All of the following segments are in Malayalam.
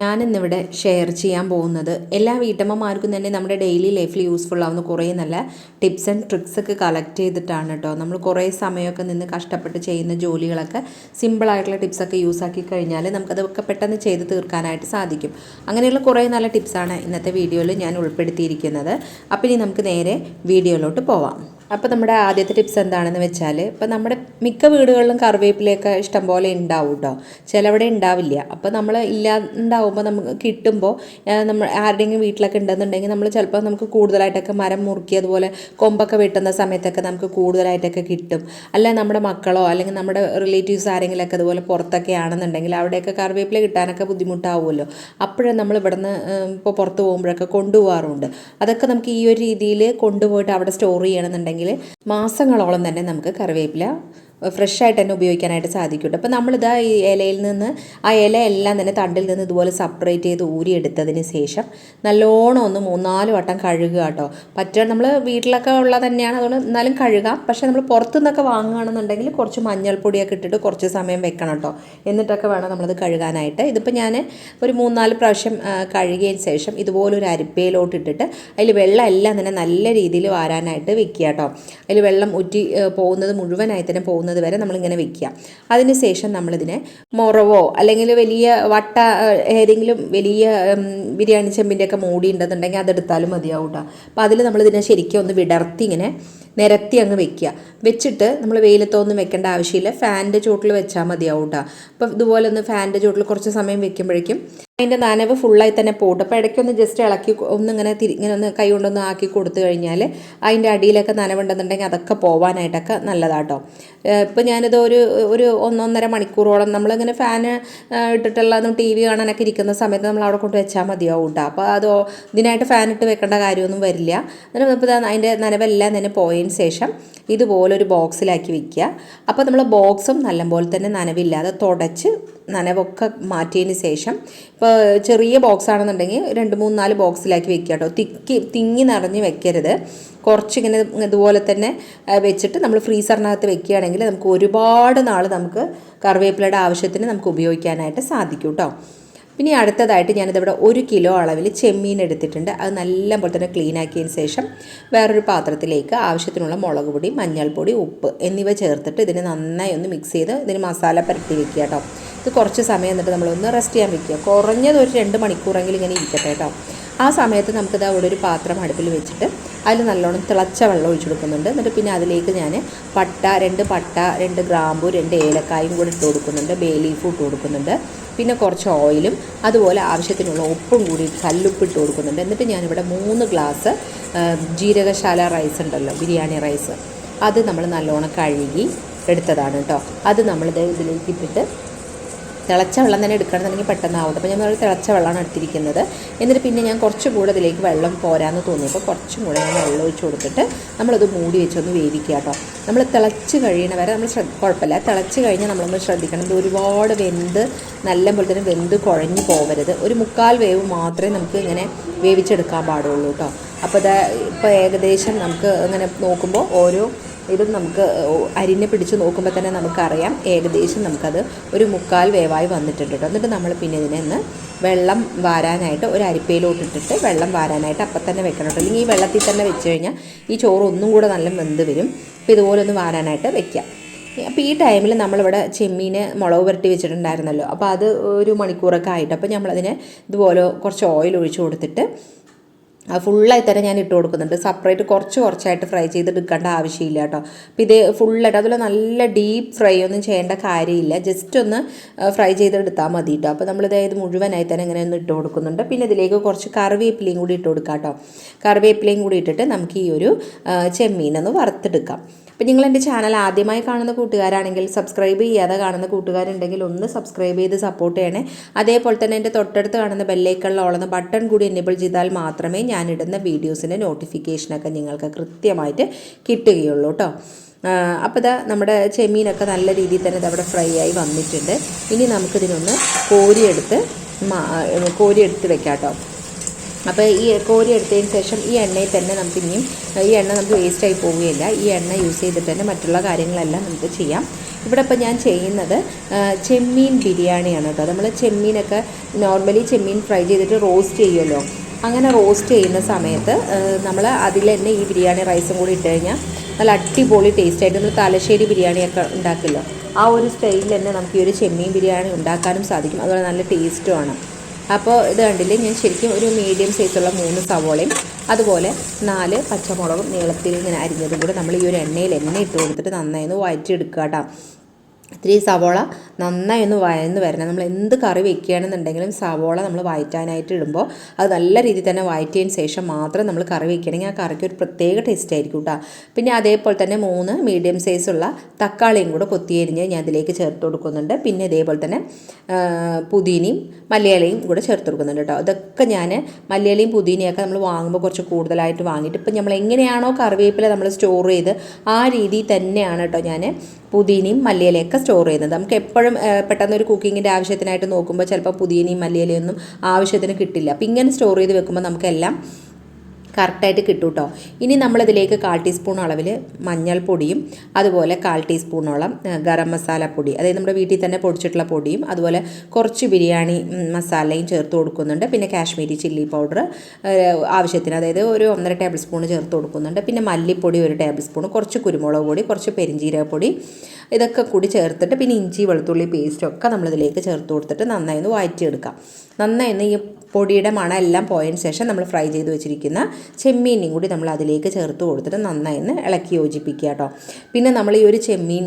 ഞാനിന്നിവിടെ ഷെയർ ചെയ്യാൻ പോകുന്നത് എല്ലാ വീട്ടമ്മമാർക്കും തന്നെ നമ്മുടെ ഡെയിലി ലൈഫിൽ യൂസ്ഫുൾ ആവുന്ന കുറേ നല്ല ടിപ്സ് ആൻഡ് ട്രിക്സ് ഒക്കെ കളക്ട് ചെയ്തിട്ടാണ് കേട്ടോ നമ്മൾ കുറേ സമയമൊക്കെ നിന്ന് കഷ്ടപ്പെട്ട് ചെയ്യുന്ന ജോലികളൊക്കെ സിമ്പിളായിട്ടുള്ള ടിപ്സൊക്കെ യൂസ് ആക്കി കഴിഞ്ഞാൽ നമുക്കതൊക്കെ പെട്ടെന്ന് ചെയ്ത് തീർക്കാനായിട്ട് സാധിക്കും. അങ്ങനെയുള്ള കുറേ നല്ല ടിപ്സാണ് ഇന്നത്തെ വീഡിയോയിൽ ഞാൻ ഉൾപ്പെടുത്തിയിരിക്കുന്നത്. അപ്പോൾ ഇനി നമുക്ക് നേരെ വീഡിയോയിലോട്ട് പോവാം. അപ്പോൾ നമ്മുടെ ആദ്യത്തെ ടിപ്സ് എന്താണെന്ന് വെച്ചാൽ ഇപ്പോൾ നമ്മുടെ മിക്ക വീടുകളിലും കറിവേപ്പിലയൊക്കെ ഇഷ്ടംപോലെ ഉണ്ടാവും കേട്ടോ ചിലവിടെ ഉണ്ടാവില്ല. അപ്പോൾ നമ്മൾ ഇല്ലാണ്ടാവുമ്പോൾ നമുക്ക് കിട്ടുമ്പോൾ നമ്മൾ ആരുടെയെങ്കിലും വീട്ടിലൊക്കെ ഉണ്ടെന്നുണ്ടെങ്കിൽ നമ്മൾ ചിലപ്പോൾ നമുക്ക് കൂടുതലായിട്ടൊക്കെ മരം മുറുക്കി അതുപോലെ കൊമ്പൊക്കെ വെട്ടുന്ന സമയത്തൊക്കെ നമുക്ക് കൂടുതലായിട്ടൊക്കെ കിട്ടും. അല്ല നമ്മുടെ മക്കളോ അല്ലെങ്കിൽ നമ്മുടെ റിലേറ്റീവ്സ് ആരെങ്കിലുമൊക്കെ അതുപോലെ പുറത്തൊക്കെ ആണെന്നുണ്ടെങ്കിൽ അവിടെയൊക്കെ കറിവേപ്പില കിട്ടാനൊക്കെ ബുദ്ധിമുട്ടാവുമല്ലോ. അപ്പോഴും നമ്മൾ ഇവിടുന്ന് ഇപ്പോൾ പുറത്ത് പോകുമ്പോഴൊക്കെ കൊണ്ടുപോകാറുണ്ട് അതൊക്കെ നമുക്ക് ഈ ഒരു രീതിയിൽ കൊണ്ടുപോയിട്ട് അവിടെ സ്റ്റോർ ചെയ്യണമെന്നുണ്ടെങ്കിൽ മാസങ്ങളോളം തന്നെ നമുക്ക് കറിവേപ്പില ഫ്രഷ് ആയിട്ട് തന്നെ ഉപയോഗിക്കാനായിട്ട് സാധിക്കും അപ്പോൾ നമ്മളിതാ ഈ ഇലയിൽ നിന്ന് ആ ഇല എല്ലാം തന്നെ തണ്ടിൽ നിന്ന് ഇതുപോലെ സെപ്പറേറ്റ് ചെയ്ത് ഊരിയെടുത്തതിന് ശേഷം നല്ലോണം ഒന്ന് മൂന്നാൽ വട്ടം കഴുകുക കേട്ടോ. പറ്റുക നമ്മൾ വീട്ടിലൊക്കെ ഉള്ള തന്നെയാണ്. അതുകൊണ്ട് എന്നാലും കഴുകാം. പക്ഷേ നമ്മൾ പുറത്തു നിന്നൊക്കെ വാങ്ങുകയാണെന്നുണ്ടെങ്കിൽ കുറച്ച് മഞ്ഞൾപ്പൊടിയൊക്കെ ഇട്ടിട്ട് കുറച്ച് സമയം വെക്കണം കേട്ടോ. എന്നിട്ടൊക്കെ വേണം നമ്മളത് കഴുകാനായിട്ട്. ഇതിപ്പോൾ ഞാൻ ഒരു മൂന്നാൽ പ്രാവശ്യം കഴുകിയതിന് ശേഷം ഇതുപോലൊരു അരിപ്പയിലോട്ട് ഇട്ടിട്ട് അതിൽ വെള്ളം എല്ലാം തന്നെ നല്ല രീതിയിൽ വാരാനായിട്ട് വെക്കുക കേട്ടോ. അതിൽ വെള്ളം ഉറ്റി പോകുന്നത് മുഴുവനായി തന്നെ പോകുന്നത് വരെ നമ്മളിങ്ങനെ വെക്കുക അതിന് ശേഷം നമ്മളിതിനെ മുറവോ അല്ലെങ്കിൽ വലിയ വട്ട ഏതെങ്കിലും വലിയ ബിരിയാണി ചെമ്പിന്റെയൊക്കെ മൂടി ഉണ്ടെന്നുണ്ടെങ്കിൽ അതെടുത്താലും മതിയാവും കേട്ടോ അപ്പോൾ അതിൽ നമ്മളിതിനെ ശരിക്കും ഒന്ന് വിടർത്തി ഇങ്ങനെ നിരത്തി അങ്ങ് വെക്കുക. വെച്ചിട്ട് നമ്മൾ വെയിലത്തൊന്നും വെക്കേണ്ട ആവശ്യമില്ല. ഫാനിന്റെ ചോട്ടിൽ വെച്ചാൽ മതിയാവും കേട്ടോ അപ്പോൾ ഇതുപോലെ ഒന്ന് ഫാനിന്റെ ചോട്ടിൽ കുറച്ച് സമയം വെക്കുമ്പോഴേക്കും അതിന്റെ നനവ് ഫുള്ളായി തന്നെ പോട്ട് അപ്പോൾ ഇടയ്ക്കൊന്ന് ജസ്റ്റ് ഇളക്കി ഒന്ന് ഇങ്ങനെ തിരി ഇങ്ങനെ ഒന്ന് കൈ കൊണ്ടൊന്ന് ആക്കി കൊടുത്തു കഴിഞ്ഞാൽ അതിന്റെ അടിയിലൊക്കെ നനവുണ്ടെന്നുണ്ടെങ്കിൽ അതൊക്കെ പോവാനായിട്ടൊക്കെ നല്ലതാട്ടോ ഇപ്പോൾ ഞാനിത് ഒരു ഒരു ഒന്നൊന്നര മണിക്കൂറോളം നമ്മളിങ്ങനെ ഫാന് ഇട്ടിട്ടുള്ള ടി വി കാണാനൊക്കെ ഇരിക്കുന്ന സമയത്ത് നമ്മൾ അവിടെ കൊണ്ട് വെച്ചാൽ മതിയാവും കേട്ടോ അപ്പോൾ അത് ഇതിനായിട്ട് ഫാൻ ഇട്ട് വെക്കേണ്ട കാര്യമൊന്നും വരില്ല. ഇപ്പോൾ അതിന്റെ നനവെല്ലാം തന്നെ പോയതിന് ശേഷം ഇതുപോലൊരു ബോക്സിലാക്കി വെക്കുക. അപ്പോൾ നമ്മൾ ബോക്സും നല്ലപോലെ തന്നെ നനവില്ലാതെ തുടച്ച് നനവൊക്കെ മാറ്റിയതിന് ശേഷം ഇപ്പോൾ ചെറിയ ബോക്സ് ആണെന്നുണ്ടെങ്കിൽ രണ്ട് മൂന്ന് നാല് ബോക്സിലാക്കി വെക്കുക കേട്ടോ. തിക്കി തിങ്ങി നിറഞ്ഞ് വെക്കരുത്. കുറച്ചിങ്ങനെ ഇതുപോലെ തന്നെ വെച്ചിട്ട് നമ്മൾ ഫ്രീസറിനകത്ത് വെക്കുകയാണെങ്കിൽ നമുക്ക് ഒരുപാട് നാൾ നമുക്ക് കറിവേപ്പിലയുടെ ആവശ്യത്തിന് നമുക്ക് ഉപയോഗിക്കാനായിട്ട് സാധിക്കും കേട്ടോ. പിന്നെ അടുത്തതായിട്ട് ഞാനിതിവിടെ ഒരു കിലോ അളവിൽ ചെമ്മീൻ എടുത്തിട്ടുണ്ട്. അത് നല്ല പോലെ തന്നെ ക്ലീൻ ആക്കിയതിന് ശേഷം വേറൊരു പാത്രത്തിലേക്ക് ആവശ്യത്തിനുള്ള മുളക് പൊടി മഞ്ഞൾപ്പൊടി ഉപ്പ് എന്നിവ ചേർത്തിട്ട് ഇതിനെ നന്നായി ഒന്ന് മിക്സ് ചെയ്ത് ഇതിന് മസാല പരത്തി വെക്കുക കേട്ടോ. ഇത് കുറച്ച് സമയം എന്നിട്ട് നമ്മളൊന്ന് റെസ്റ്റ് ചെയ്യാൻ വെക്കുക. കുറഞ്ഞത് ഒരു രണ്ട് മണിക്കൂറെങ്കിലും ഇങ്ങനെ ഇരിക്കട്ടെ കേട്ടോ. ആ സമയത്ത് നമുക്കിത് അവിടെ ഒരു പാത്രം അടുപ്പിൽ വെച്ചിട്ട് അതിൽ നല്ലോണം തിളച്ച വെള്ളം ഒഴിച്ചു കൊടുക്കുന്നുണ്ട്. എന്നിട്ട് പിന്നെ അതിലേക്ക് ഞാൻ പട്ട രണ്ട് പട്ട രണ്ട് ഗ്രാമ്പു രണ്ട് ഏലക്കായും കൂടി ഇട്ട് കൊടുക്കുന്നുണ്ട്. ബേ ലീഫും ഇട്ട് കൊടുക്കുന്നുണ്ട്. പിന്നെ കുറച്ച് ഓയിലും അതുപോലെ ആവശ്യത്തിനുള്ള ഉപ്പും കൂടി കല്ലുപ്പ് ഇട്ട് കൊടുക്കുന്നുണ്ട്. എന്നിട്ട് ഞാനിവിടെ മൂന്ന് ഗ്ലാസ് ജീരകശാല റൈസ് ഉണ്ടല്ലോ ബിരിയാണി റൈസ്. അത് നമ്മൾ നല്ലോണം കഴുകി എടുത്തതാണ് കേട്ടോ. അത് നമ്മളിത് ഇതിലേക്ക് ഇട്ടിട്ട് തിളച്ച വെള്ളം തന്നെ എടുക്കണമെന്നുണ്ടെങ്കിൽ പെട്ടെന്നാവും അപ്പോൾ ഞാൻ തിളച്ച വെള്ളമാണ് എടുത്തിരിക്കുന്നത്. എന്നിട്ട് പിന്നെ ഞാൻ കുറച്ചും കൂടെ അതിലേക്ക് വെള്ളം പോരാന്ന് തോന്നിയപ്പോൾ കുറച്ചും കൂടെ ഞാൻ വെള്ളം ഒഴിച്ച് കൊടുത്തിട്ട് നമ്മളത് മൂടി വെച്ചൊന്ന് വേവിക്കുക കേട്ടോ. നമ്മൾ തിളച്ച് കഴിയണ വരെ നമ്മൾ ശ്രദ്ധ കുഴപ്പമില്ല. തിളച്ച് കഴിഞ്ഞാൽ നമ്മളൊന്ന് ശ്രദ്ധിക്കണം. ഇത് ഒരുപാട് വെന്ത് നല്ല പോലെ തന്നെ വെന്ത് കുഴഞ്ഞു പോകരുത് ഒരു മുക്കാൽ വേവ് മാത്രമേ നമുക്ക് ഇങ്ങനെ വേവിച്ചെടുക്കാൻ പാടുള്ളൂ കേട്ടോ. അപ്പോൾ ഇത് ഇപ്പോൾ ഏകദേശം നമുക്ക് അങ്ങനെ നോക്കുമ്പോൾ ഓരോ ഇതും നമുക്ക് അരിഞ്ഞ് പിടിച്ച് നോക്കുമ്പോൾ തന്നെ നമുക്കറിയാം. ഏകദേശം നമുക്കത് ഒരു മുക്കാൽ വേവായി വന്നിട്ടുണ്ട് കേട്ടോ. എന്നിട്ട് നമ്മൾ പിന്നെ ഇതിനെ ഒന്ന് വെള്ളം വാരാനായിട്ട് ഒരു അരിപ്പയിലോട്ടിട്ടിട്ട് വെള്ളം വാരാനായിട്ട് അപ്പം തന്നെ വെക്കണം കേട്ടോ. അല്ലെങ്കിൽ ഈ വെള്ളത്തിൽ തന്നെ വെച്ച് കഴിഞ്ഞാൽ ഈ ചോറ് ഒന്നും കൂടെ നല്ല വെന്ത് വരും. അപ്പോൾ ഇതുപോലെ ഒന്ന് വാരാനായിട്ട് വെക്കാം അപ്പോൾ ഈ ടൈമിൽ നമ്മളിവിടെ ചെമ്മീന് മുളക് പുരട്ടി വെച്ചിട്ടുണ്ടായിരുന്നല്ലോ. അപ്പോൾ അത് ഒരു മണിക്കൂറൊക്കെ ആയിട്ട്. അപ്പോൾ നമ്മളതിനെ ഇതുപോലെ കുറച്ച് ഓയിൽ ഒഴിച്ച് കൊടുത്തിട്ട് ഫുള്ളായി തന്നെ ഞാൻ ഇട്ട് കൊടുക്കുന്നുണ്ട്. സെപ്പറേറ്റ് കുറച്ച് കുറച്ചായിട്ട് ഫ്രൈ ചെയ്തെടുക്കേണ്ട ആവശ്യമില്ല കേട്ടോ. അപ്പോൾ ഇത് ഫുള്ളായിട്ട് അതുപോലെ നല്ല ഡീപ്പ് ഫ്രൈ ഒന്നും ചെയ്യേണ്ട കാര്യമില്ല. ജസ്റ്റ് ഒന്ന് ഫ്രൈ ചെയ്തെടുത്താൽ മതി കേട്ടോ. അപ്പോൾ നമ്മൾ ഇത് മുഴുവനായി തന്നെ ഇങ്ങനെ ഒന്ന് ഇട്ട് കൊടുക്കുന്നുണ്ട്. പിന്നെ ഇതിലേക്ക് കുറച്ച് കറിവേപ്പിലയും കൂടി ഇട്ട് കൊടുക്കാം കേട്ടോ കറിവേപ്പിലയും കൂടി ഇട്ടിട്ട് നമുക്ക് ഈ ഒരു ചെമ്മീനൊന്ന് വറുത്തെടുക്കാം. അപ്പോൾ നിങ്ങൾ എന്റെ ചാനൽ ആദ്യമായി കാണുന്ന കൂട്ടുകാരാണെങ്കിൽ സബ്സ്ക്രൈബ് ചെയ്യാതെ കാണുന്ന കൂട്ടുകാരുണ്ടെങ്കിൽ ഒന്ന് സബ്സ്ക്രൈബ് ചെയ്ത് സപ്പോർട്ട് ചെയ്യണേ. അതേപോലെ തന്നെ എന്റെ തൊട്ടടുത്ത് കാണുന്ന ബെല്ലൈക്കണിലോളുന്ന ബട്ടൺ കൂടി എനേബിൾ ചെയ്താൽ മാത്രമേ ഞാനിടുന്ന വീഡിയോസിന്റെ നോട്ടിഫിക്കേഷനൊക്കെ നിങ്ങൾക്ക് കൃത്യമായിട്ട് കിട്ടുകയുള്ളൂ കേട്ടോ അപ്പോൾ ഇതാ നമ്മുടെ ചെമ്മീനൊക്കെ നല്ല രീതിയിൽ തന്നെ ഇതവിടെ ഫ്രൈ ആയി വന്നിട്ടുണ്ട്. ഇനി നമുക്കിതിനൊന്ന് കോരിയെടുത്ത് കോരിയെടുത്ത് വെക്കാം കേട്ടോ അപ്പോൾ ഈ കോരി എടുത്തതിന് ശേഷം ഈ എണ്ണയിൽ തന്നെ നമുക്ക് ഇനിയും ഈ എണ്ണ നമുക്ക് വേസ്റ്റായി പോവുകയില്ല. ഈ എണ്ണ യൂസ് ചെയ്തിട്ട് തന്നെ മറ്റുള്ള കാര്യങ്ങളെല്ലാം നമുക്ക് ചെയ്യാം. ഇവിടെ ഇപ്പോൾ ഞാൻ ചെയ്യുന്നത് ചെമ്മീൻ ബിരിയാണിയാണ് കേട്ടോ. നമ്മൾ ചെമ്മീനൊക്കെ നോർമലി ചെമ്മീൻ ഫ്രൈ ചെയ്തിട്ട് റോസ്റ്റ് ചെയ്യുമല്ലോ. അങ്ങനെ റോസ്റ്റ് ചെയ്യുന്ന സമയത്ത് നമ്മൾ അതിൽ തന്നെ ഈ ബിരിയാണി റൈസും കൂടി ഇട്ട് കഴിഞ്ഞാൽ നല്ല അടിപൊളി ടേസ്റ്റ് ആയിട്ട് നമ്മൾ തലശ്ശേരി ബിരിയാണിയൊക്കെ ഉണ്ടാക്കില്ലോ ആ ഒരു സ്റ്റൈലിൽ തന്നെ നമുക്ക് ഈ ഒരു ചെമ്മീൻ ബിരിയാണി ഉണ്ടാക്കാനും സാധിക്കും. അതുപോലെ നല്ല ടേസ്റ്റുമാണ് അപ്പോൾ ഇത് കണ്ടില്ലേ ഞാൻ ശരിക്കും ഒരു മീഡിയം സൈസുള്ള മൂന്ന് സവോളയും അതുപോലെ നാല് പച്ചമുളകും നീളത്തിൽ ഇങ്ങനെ അരിഞ്ഞതും കൂടെ നമ്മൾ ഈ ഒരു എണ്ണയിൽ എണ്ണ ഇട്ട് കൊടുത്തിട്ട് നന്നായി ഒന്ന് വഴറ്റിയെടുക്കുക കേട്ടോ. ഇത്തിരി സവോള നന്നായി ഒന്ന് വഴന്ന് വരണം. നമ്മൾ എന്ത് കറി വെക്കുകയാണെന്നുണ്ടെങ്കിലും സവോള നമ്മൾ വഴറ്റാനായിട്ട് ഇടുമ്പോൾ അത് നല്ല രീതിയിൽ തന്നെ വഴറ്റിയതിന് ശേഷം മാത്രം നമ്മൾ കറി വെക്കുകയാണെങ്കിൽ ആ കറിക്ക് ഒരു പ്രത്യേക ടേസ്റ്റ് ആയിരിക്കും കേട്ടോ പിന്നെ അതേപോലെ തന്നെ മൂന്ന് മീഡിയം സൈസുള്ള തക്കാളിയും കൂടെ കൊത്തിയരിഞ്ഞ് ഞാൻ അതിലേക്ക് ചേർത്ത് കൊടുക്കുന്നുണ്ട്. പിന്നെ ഇതേപോലെ തന്നെ പുതിനയും മലയാളിയും കൂടെ ചേർത്ത് കൊടുക്കുന്നുണ്ട് കേട്ടോ ഇതൊക്കെ ഞാൻ മലയാളിയും പുതിനയൊക്കെ നമ്മൾ വാങ്ങുമ്പോൾ കുറച്ച് കൂടുതലായിട്ട് വാങ്ങിയിട്ട് ഇപ്പം നമ്മൾ എങ്ങനെയാണോ കറിവേപ്പില നമ്മൾ സ്റ്റോർ ചെയ്ത് ആ രീതിയിൽ തന്നെയാണ് കേട്ടോ ഞാൻ പുതിനയും മല്ലിയിലയൊക്കെ സ്റ്റോർ ചെയ്യുന്നത്. നമുക്ക് എപ്പോഴും പെട്ടെന്ന് ഒരു കുക്കിങ്ങിന്റെ ആവശ്യത്തിനായിട്ട് നോക്കുമ്പോൾ ചിലപ്പോൾ പുതിനയും മല്ലിയിലയൊന്നും ആവശ്യത്തിന് കിട്ടില്ല. അപ്പം ഇങ്ങനെ സ്റ്റോർ ചെയ്ത് വെക്കുമ്പോൾ നമുക്കെല്ലാം കറക്റ്റായിട്ട് കിട്ടും കേട്ടോ ഇനി നമ്മളിതിലേക്ക് കാൽ ടീസ്പൂൺ അളവിൽ മഞ്ഞൾപ്പൊടിയും അതുപോലെ കാൽ ടീസ്പൂണോളം ഗരം മസാല പൊടി അതായത് നമ്മുടെ വീട്ടിൽ തന്നെ പൊടിച്ചിട്ടുള്ള പൊടിയും അതുപോലെ കുറച്ച് ബിരിയാണി മസാലയും ചേർത്ത് കൊടുക്കുന്നുണ്ട്. പിന്നെ കാശ്മീരി ചില്ലി പൗഡർ ആവശ്യത്തിന് അതായത് ഒരു ഒന്നര ടേബിൾ സ്പൂൺ ചേർത്ത് കൊടുക്കുന്നുണ്ട്. പിന്നെ മല്ലിപ്പൊടി ഒരു ടേബിൾ സ്പൂൺ കുറച്ച് കുരുമുളക് പൊടി കുറച്ച് പെരിഞ്ജീരകപ്പൊടി ഇതൊക്കെ കൂടി ചേർത്തിട്ട് പിന്നെ ഇഞ്ചി വെളുത്തുള്ളി പേസ്റ്റൊക്കെ നമ്മളിതിലേക്ക് ചേർത്ത് കൊടുത്തിട്ട് നന്നായി ഒന്ന് വഴറ്റിയെടുക്കാം നന്നായി ഈ പൊടിയുടെ മണമെല്ലാം പോയതിന് ശേഷം നമ്മൾ ഫ്രൈ ചെയ്ത് വെച്ചിരിക്കുന്ന ചെമ്മീനും കൂടി നമ്മൾ അതിലേക്ക് ചേർത്ത് കൊടുത്തിട്ട് നന്നായി ഇളക്കി യോജിപ്പിക്കുക കേട്ടോ. പിന്നെ നമ്മൾ ഈ ഒരു ചെമ്മീൻ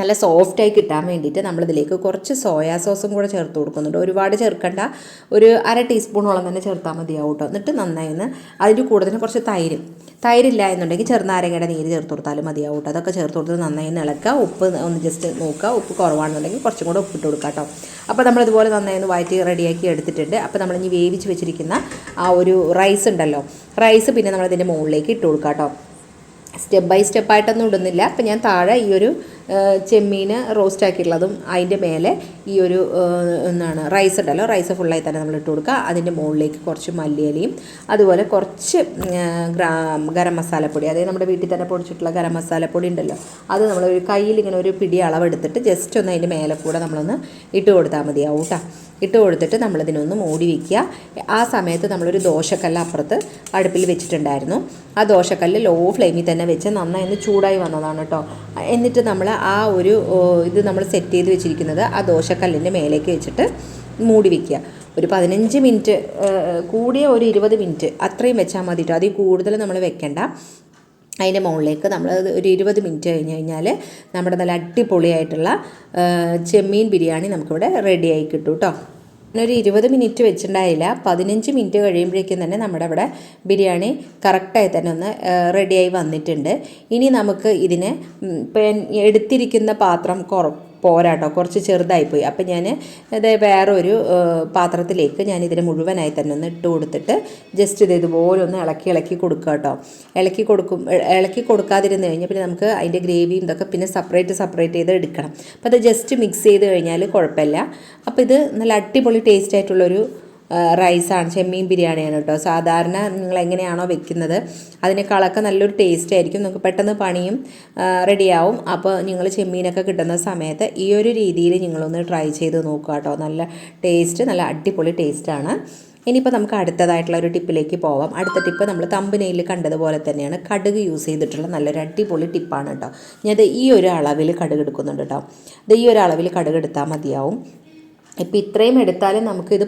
നല്ല സോഫ്റ്റായി കിട്ടാൻ വേണ്ടിയിട്ട് നമ്മളിതിലേക്ക് കുറച്ച് സോയാ സോസും കൂടെ ചേർത്ത് കൊടുക്കുന്നുണ്ട്. ഒരുപാട് ചേർക്കണ്ട. ഒരു അര ടീസ്പൂണോളം തന്നെ ചേർത്താൽ മതിയാവും കേട്ടോ എന്നിട്ട് നന്നായി ഒന്ന് അതിന്റെ കൂടെ തന്നെ കുറച്ച് തൈരും. തൈരില്ല എന്നുണ്ടെങ്കിൽ ചെറുനാരങ്ങയുടെ നീര് ചേർത്ത് കൊടുത്താലും മതിയാവും കേട്ടോ അതൊക്കെ ചേർത്ത് കൊടുത്ത് നന്നായി ഇളക്കുക. ഉപ്പ് ഒന്ന് ജസ്റ്റ് നോക്കുക. ഉപ്പ് കുറവാണെന്നുണ്ടെങ്കിൽ കുറച്ചും കൂടെ ഉപ്പിട്ട് കൊടുക്കുക കേട്ടോ അപ്പോൾ നമ്മളിതുപോലെ നന്നായി ഒന്ന് വയറ്റി റെഡിയാക്കി എടുത്തിട്ടുണ്ട്. അപ്പോൾ നമ്മൾ നമ്മളിനി വേവിച്ച് വെച്ചിരിക്കുന്ന ആ ഒരു റൈസ് ഉണ്ടല്ലോ. റൈസ് പിന്നെ നമ്മളിതിന്റെ മുകളിലേക്ക് ഇട്ട് കൊടുക്കുക കേട്ടോ സ്റ്റെപ്പ് ബൈ സ്റ്റെപ്പായിട്ടൊന്നും ഇടുന്നില്ല. അപ്പം ഞാൻ താഴെ ഈ ഒരു ചെമ്മീന് റോസ്റ്റ് ആക്കിയിട്ടുള്ളതും അതിന്റെ മേലെ ഈ ഒരു എന്താണ് റൈസ് ഉണ്ടല്ലോ റൈസ് ഫുള്ളായി തന്നെ നമ്മൾ ഇട്ട് കൊടുക്കുക. അതിന്റെ മുകളിലേക്ക് കുറച്ച് മല്ലിയലയും അതുപോലെ കുറച്ച് ഗ്രാ ഗരം മസാലപ്പൊടി അതായത് നമ്മുടെ വീട്ടിൽ തന്നെ പൊടിച്ചിട്ടുള്ള ഗരം മസാലപ്പൊടി ഉണ്ടല്ലോ അത് നമ്മൾ ഒരു കയ്യിൽ ഇങ്ങനെ ഒരു പിടി അളവെടുത്തിട്ട് ജസ്റ്റ് ഒന്ന് അതിന്റെ മേലെ കൂടെ നമ്മളൊന്ന് ഇട്ട് കൊടുത്താൽ മതിയാവും കേട്ടോ ഇട്ട് കൊടുത്തിട്ട് നമ്മളിതിനൊന്ന് മൂടി വയ്ക്കുക ആ സമയത്ത് നമ്മളൊരു ദോശക്കല്ല് അപ്പുറത്ത് അടുപ്പിൽ വെച്ചിട്ടുണ്ടായിരുന്നു. ആ ദോശക്കല്ല് ലോ ഫ്ലെയിമിൽ തന്നെ വെച്ച് നന്നായി ഒന്ന് ചൂടായി വന്നതാണ് കേട്ടോ. എന്നിട്ട് നമ്മൾ ആ ഒരു ഇത് നമ്മൾ സെറ്റ് ചെയ്ത് വെച്ചിരിക്കുന്നത് ആ ദോശക്കല്ലിന്റെ മേലേക്ക് വെച്ചിട്ട് മൂടി വയ്ക്കുക ഒരു പതിനഞ്ച് മിനിറ്റ് കൂടിയ ഒരു ഇരുപത് മിനിറ്റ് അത്രയും വെച്ചാൽ മതി കേട്ടോ അതിൽ കൂടുതൽ നമ്മൾ വെക്കണ്ട. അതിന്റെ മുകളിലേക്ക് നമ്മൾ ഒരു ഇരുപത് മിനിറ്റ് കഴിഞ്ഞ് കഴിഞ്ഞാൽ നമ്മുടെ നല്ല അടിപൊളിയായിട്ടുള്ള ചെമ്മീൻ ബിരിയാണി നമുക്കിവിടെ റെഡിയായി കിട്ടും കേട്ടോ. ഒരു ഇരുപത് മിനിറ്റ് വെച്ചിട്ടുണ്ടായില്ല. പതിനഞ്ച് മിനിറ്റ് കഴിയുമ്പോഴേക്കും തന്നെ നമ്മുടെ ഇവിടെ ബിരിയാണി കറക്റ്റായി തന്നെ ഒന്ന് റെഡിയായി വന്നിട്ടുണ്ട്. ഇനി നമുക്ക് ഇതിനെ എടുത്തിരിക്കുന്ന പാത്രം കുറ പോരാട്ടോ. കുറച്ച് ചെറുതായിപ്പോയി. അപ്പം ഞാൻ ഇത് വേറൊരു പാത്രത്തിലേക്ക് ഞാൻ ഇതിനെ മുഴുവനായി തന്നെ ഒന്ന് ഇട്ട് കൊടുത്തിട്ട് ജസ്റ്റ് ഇത് ഇതുപോലെ ഒന്ന് ഇളക്കി ഇളക്കി കൊടുക്കുക കേട്ടോ ഇളക്കി കൊടുക്കും ഇളക്കി കൊടുക്കാതിരുന്ന് കഴിഞ്ഞാൽ പിന്നെ നമുക്ക് അതിന്റെ ഗ്രേവിയും ഇതൊക്കെ പിന്നെ സെപ്പറേറ്റ് സെപ്പറേറ്റ് ചെയ്ത് എടുക്കണം. അപ്പോൾ അത് ജസ്റ്റ് മിക്സ് ചെയ്ത് കഴിഞ്ഞാൽ കുഴപ്പമില്ല. അപ്പോൾ ഇത് നല്ല അടിപൊളി ടേസ്റ്റ് ആയിട്ടുള്ളൊരു റൈസാണ് ചെമ്മീൻ ബിരിയാണിയാണ് കേട്ടോ. സാധാരണ നിങ്ങൾ എങ്ങനെയാണോ വെക്കുന്നത് അതിനേക്കാളൊക്കെ നല്ലൊരു ടേസ്റ്റ് ആയിരിക്കും. നിങ്ങൾക്ക് പെട്ടെന്ന് പണിയും റെഡിയാവും അപ്പോൾ നിങ്ങൾ ചെമ്മീനൊക്കെ കിട്ടുന്ന സമയത്ത് ഈ ഒരു രീതിയിൽ നിങ്ങളൊന്ന് ട്രൈ ചെയ്ത് നോക്കുക കേട്ടോ. നല്ല ടേസ്റ്റ് നല്ല അടിപൊളി ടേസ്റ്റാണ് ഇനിയിപ്പോൾ നമുക്ക് അടുത്തതായിട്ടുള്ള ഒരു ടിപ്പിലേക്ക് പോവാം. അടുത്ത ടിപ്പ് നമ്മൾ തമ്പനയിൽ കണ്ടതുപോലെ തന്നെയാണ് കടുക് യൂസ് ചെയ്തിട്ടുള്ള നല്ലൊരു അടിപൊളി ടിപ്പാണ് കേട്ടോ. ഞാനത് ഈ ഒരു അളവിൽ കടുക് എടുക്കുന്നുണ്ട് കേട്ടോ. ഇത് ഈ ഒരു അളവിൽ കടുക് എടുത്താൽ മതിയാവും. ഇപ്പം ഇത്രയും എടുത്താലും നമുക്കിത്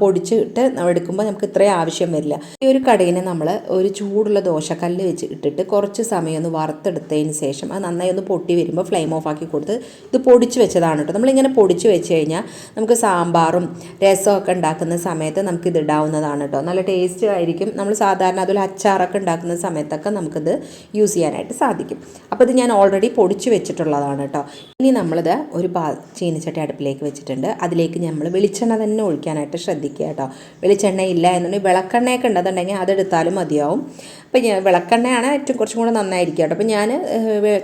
പൊടിച്ചിട്ട് എടുക്കുമ്പോൾ നമുക്ക് ഇത്രയും ആവശ്യം വരില്ല. ഈ ഒരു കടയിനെ നമ്മൾ ഒരു ചൂടുള്ള ദോശക്കല്ല് വെച്ച് ഇട്ടിട്ട് കുറച്ച് സമയം ഒന്ന് വറുത്തെടുത്തതിന് ശേഷം അത് നന്നായി ഒന്ന് പൊട്ടി വരുമ്പോൾ ഫ്ലെയിം ഓഫ് ആക്കി കൊടുത്ത് ഇത് പൊടിച്ച് വെച്ചതാണ് കേട്ടോ. നമ്മളിങ്ങനെ പൊടിച്ച് വെച്ച് കഴിഞ്ഞാൽ നമുക്ക് സാമ്പാറും രസമൊക്കെ ഉണ്ടാക്കുന്ന സമയത്ത് നമുക്ക് ഇത് ഇടാവുന്നതാണ് കേട്ടോ. നല്ല ടേസ്റ്റ് ആയിരിക്കും. നമ്മൾ സാധാരണ അതുപോലെ അച്ചാറൊക്കെ ഉണ്ടാക്കുന്ന സമയത്തൊക്കെ നമുക്കിത് യൂസ് ചെയ്യാനായിട്ട് സാധിക്കും. അപ്പോൾ ഇത് ഞാൻ ഓൾറെഡി പൊടിച്ച് വെച്ചിട്ടുള്ളതാണ് കേട്ടോ. ഇനി നമ്മളിത് ഒരു പാ ചീനിച്ചട്ടി അടുപ്പിലേക്ക് വെച്ചിട്ടുണ്ട്. അതിലേക്ക് അതിലേക്ക് നമ്മൾ വെളിച്ചെണ്ണ തന്നെ ഒഴിക്കാനായിട്ട് ശ്രദ്ധിക്കുക കേട്ടോ. വെളിച്ചെണ്ണ ഇല്ല എന്നുണ്ടെങ്കിൽ വിളക്കെണ്ണയൊക്കെ ഉണ്ടെന്നുണ്ടെങ്കിൽ അതെടുത്താലും മതിയാവും. അപ്പോൾ ഞാൻ വിളക്കെണ്ണയാണ് ഏറ്റവും കുറച്ചും കൂടെ നന്നായിരിക്കും കേട്ടോ. അപ്പോൾ ഞാൻ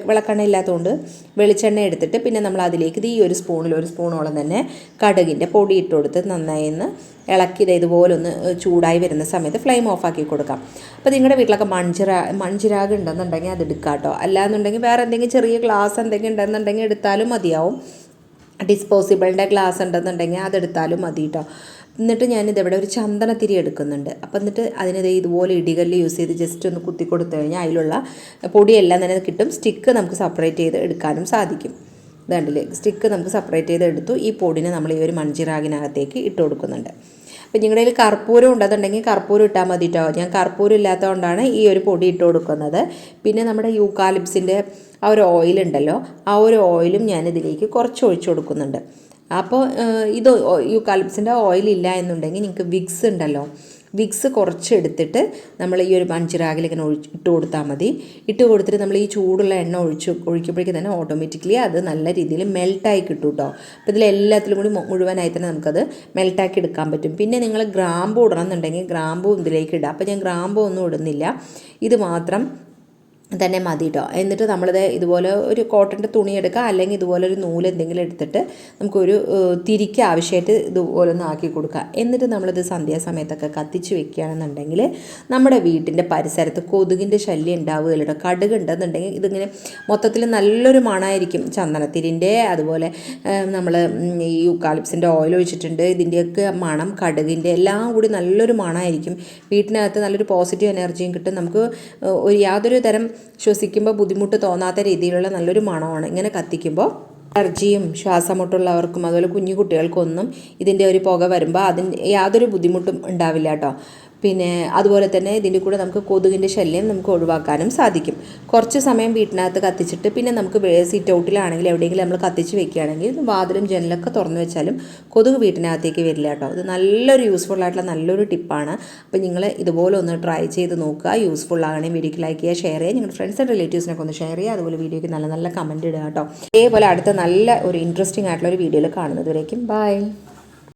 വിളക്കെണ്ണ ഇല്ലാത്തതുകൊണ്ട് വെളിച്ചെണ്ണ എടുത്തിട്ട് പിന്നെ നമ്മൾ അതിലേക്ക് ഈ ഒരു സ്പൂണിൽ ഒരു സ്പൂണോളം തന്നെ കടുകിന്റെ പൊടി ഇട്ട് കൊടുത്ത് നന്നായി ഒന്ന് ഇളക്കി ഇത് ഇതുപോലെ ഒന്ന് ചൂടായി വരുന്ന സമയത്ത് ഫ്ലെയിം ഓഫാക്കി കൊടുക്കാം. അപ്പോൾ നിങ്ങളുടെ വീട്ടിലൊക്കെ മൺചിരാ മൺചിരാഗ് ഉണ്ടെന്നുണ്ടെങ്കിൽ അത് എടുക്കാം കേട്ടോ അല്ലാന്നുണ്ടെങ്കിൽ വേറെ എന്തെങ്കിലും ചെറിയ ഗ്ലാസ് എന്തെങ്കിലും ഉണ്ടെന്നുണ്ടെങ്കിൽ എടുത്താലും മതിയാവും. ഡിസ്പോസിബിളിന്റെ ഗ്ലാസ് ഉണ്ടെന്നുണ്ടെങ്കിൽ അതെടുത്താലും മതി കേട്ടോ എന്നിട്ട് ഞാനിത് ഇവിടെ ഒരു ചന്ദനത്തിരി എടുക്കുന്നുണ്ട്. അപ്പം എന്നിട്ട് അതിനിത് ഇതുപോലെ ഇടികല്ല് യൂസ് ചെയ്ത് ജസ്റ്റ് ഒന്ന് കുത്തി കൊടുത്തു കഴിഞ്ഞാൽ അതിലുള്ള പൊടിയെല്ലാം തന്നെ കിട്ടും. സ്റ്റിക്ക് നമുക്ക് സെപ്പറേറ്റ് ചെയ്ത് എടുക്കാനും സാധിക്കും. ഇതാണ്ടില്ലേ? സ്റ്റിക്ക് നമുക്ക് സെപ്പറേറ്റ് ചെയ്ത് എടുത്തു. ഈ പൊടിനെ നമ്മൾ ഈ ഒരു മൺചിറാകിനകത്തേക്ക് ഇട്ട് കൊടുക്കുന്നുണ്ട്. അപ്പം നിങ്ങളുടെ കയ്യിൽ കർപ്പൂരം ഉണ്ടെന്നുണ്ടെങ്കിൽ കർപ്പൂരം ഇട്ടാൽ മതി കേട്ടോ ഞാൻ കർപ്പൂരം ഇല്ലാത്തതുകൊണ്ടാണ് ഈ ഒരു പൊടി ഇട്ട് കൊടുക്കുന്നത്. പിന്നെ നമ്മുടെ യൂക്കാലിപ്സിന്റെ ആ ഒരു ഓയിൽ ഉണ്ടല്ലോ ആ ഒരു ഓയിലും ഞാൻ ഇതിലേക്ക് കുറച്ച് ഒഴിച്ചു കൊടുക്കുന്നുണ്ട്. അപ്പോൾ ഇത് യൂക്കാലിപ്സിന്റെ ഓയിൽ ഇല്ല എന്നുണ്ടെങ്കിൽ നിങ്ങൾക്ക് വിക്സ് ഉണ്ടല്ലോ വിക്സ് കുറച്ച് എടുത്തിട്ട് നമ്മൾ ഈ ഒരു മൺചിറാകിൽ ഇങ്ങനെ ഒഴിച്ച് ഇട്ട് കൊടുത്താൽ മതി. ഇട്ട് കൊടുത്തിട്ട് നമ്മൾ ഈ ചൂടുള്ള എണ്ണ ഒഴിച്ച് ഒഴിക്കുമ്പോഴേക്കും തന്നെ ഓട്ടോമാറ്റിക്കലി അത് നല്ല രീതിയിൽ മെൽട്ടായി കിട്ടും കേട്ടോ അപ്പോൾ ഇതിൽ എല്ലാത്തിലും കൂടി മുഴുവനായി തന്നെ നമുക്കത് മെൽട്ടാക്കി എടുക്കാൻ പറ്റും. പിന്നെ നിങ്ങൾ ഗ്രാമ്പു ഇടണം എന്നുണ്ടെങ്കിൽ ഗ്രാമ്പു ഇതിലേക്ക് ഇടാം. അപ്പോൾ ഞാൻ ഗ്രാമ്പു ഒന്നും ഇടുന്നില്ല. ഇത് മാത്രം തന്നെ മതി കേട്ടോ എന്നിട്ട് നമ്മളിത് ഇതുപോലെ ഒരു കോട്ടന്റെ തുണി എടുക്കുക അല്ലെങ്കിൽ ഇതുപോലെ ഒരു നൂൽ എന്തെങ്കിലും എടുത്തിട്ട് നമുക്കൊരു തിരിക്ക് ആവശ്യമായിട്ട് ഇതുപോലെ ഒന്ന് ആക്കി കൊടുക്കുക എന്നിട്ട് നമ്മളിത് സന്ധ്യാസമയത്തൊക്കെ കത്തിച്ച് വെക്കുകയാണെന്നുണ്ടെങ്കിൽ നമ്മുടെ വീട്ടിന്റെ പരിസരത്ത് കൊതുകിന്റെ ശല്യം ഉണ്ടാവുകയില്ല കേട്ടോ. കടുക് ഉണ്ടെന്നുണ്ടെങ്കിൽ ഇതിങ്ങനെ മൊത്തത്തിൽ നല്ലൊരു മണമായിരിക്കും. ചന്ദനത്തിരിന്റെ അതുപോലെ നമ്മൾ ഈ യുക്കാലിപ്സിന്റെ ഓയിൽ ഒഴിച്ചിട്ടുണ്ട്. ഇതിന്റെയൊക്കെ മണം കടുകിന്റെ എല്ലാം കൂടി നല്ലൊരു മണമായിരിക്കും. വീട്ടിനകത്ത് നല്ലൊരു പോസിറ്റീവ് എനർജിയും കിട്ടും. നമുക്ക് ഒരു യാതൊരു തരം ശ്വസിക്കുമ്പോൾ ബുദ്ധിമുട്ട് തോന്നാത്ത രീതിയിലുള്ള നല്ലൊരു മണമാണ്. ഇങ്ങനെ കത്തിക്കുമ്പോൾ അലർജിയും ശ്വാസമുട്ടുള്ളവർക്കും അതുപോലെ കുഞ്ഞു കുട്ടികൾക്കൊന്നും ഇതിന്റെ ഒരു പുക വരുമ്പോൾ അതിന് യാതൊരു ബുദ്ധിമുട്ടും ഉണ്ടാവില്ല കേട്ടോ. പിന്നെ അതുപോലെ തന്നെ ഇതിന്റെ കൂടെ നമുക്ക് കൊതുകിന്റെ ശല്യം നമുക്ക് ഒഴിവാക്കാനും സാധിക്കും. കുറച്ച് സമയം വീട്ടിനകത്ത് കത്തിച്ചിട്ട് പിന്നെ നമുക്ക് സീറ്റ് ഔട്ടിലാണെങ്കിൽ എവിടെയെങ്കിലും നമ്മൾ കത്തിച്ച് വെക്കുകയാണെങ്കിൽ വാതിലും ജനലൊക്കെ തുറന്നു വെച്ചാലും കൊതുക് വീട്ടിനകത്തേക്ക് വരില്ല കേട്ടോ. ഇത് നല്ലൊരു യൂസ്ഫുൾ ആയിട്ടുള്ള നല്ലൊരു ടിപ്പാണ് അപ്പോൾ നിങ്ങൾ ഇതുപോലെ ഒന്ന് ട്രൈ ചെയ്ത് നോക്കുക. യൂസ്ഫുൾ ആകണേ വീഡിയോക്ക് ലൈക്ക് ചെയ്യുക ഷെയർ ചെയ്യുക. നിങ്ങളുടെ ഫ്രണ്ട്സ് ആൻഡ് റിലേറ്റീവ്സിനൊക്കെ ഒന്ന് ഷെയർ ചെയ്യുക. അതുപോലെ വീഡിയോക്ക് നല്ല നല്ല കമന്റ് ഇടുക കേട്ടോ. ഇതേപോലെ അടുത്ത നല്ല ഒരു ഇൻട്രസ്റ്റിംഗ് ആയിട്ടുള്ള ഒരു വീഡിയോയിൽ കാണുന്നതുവരേക്കും. ബൈ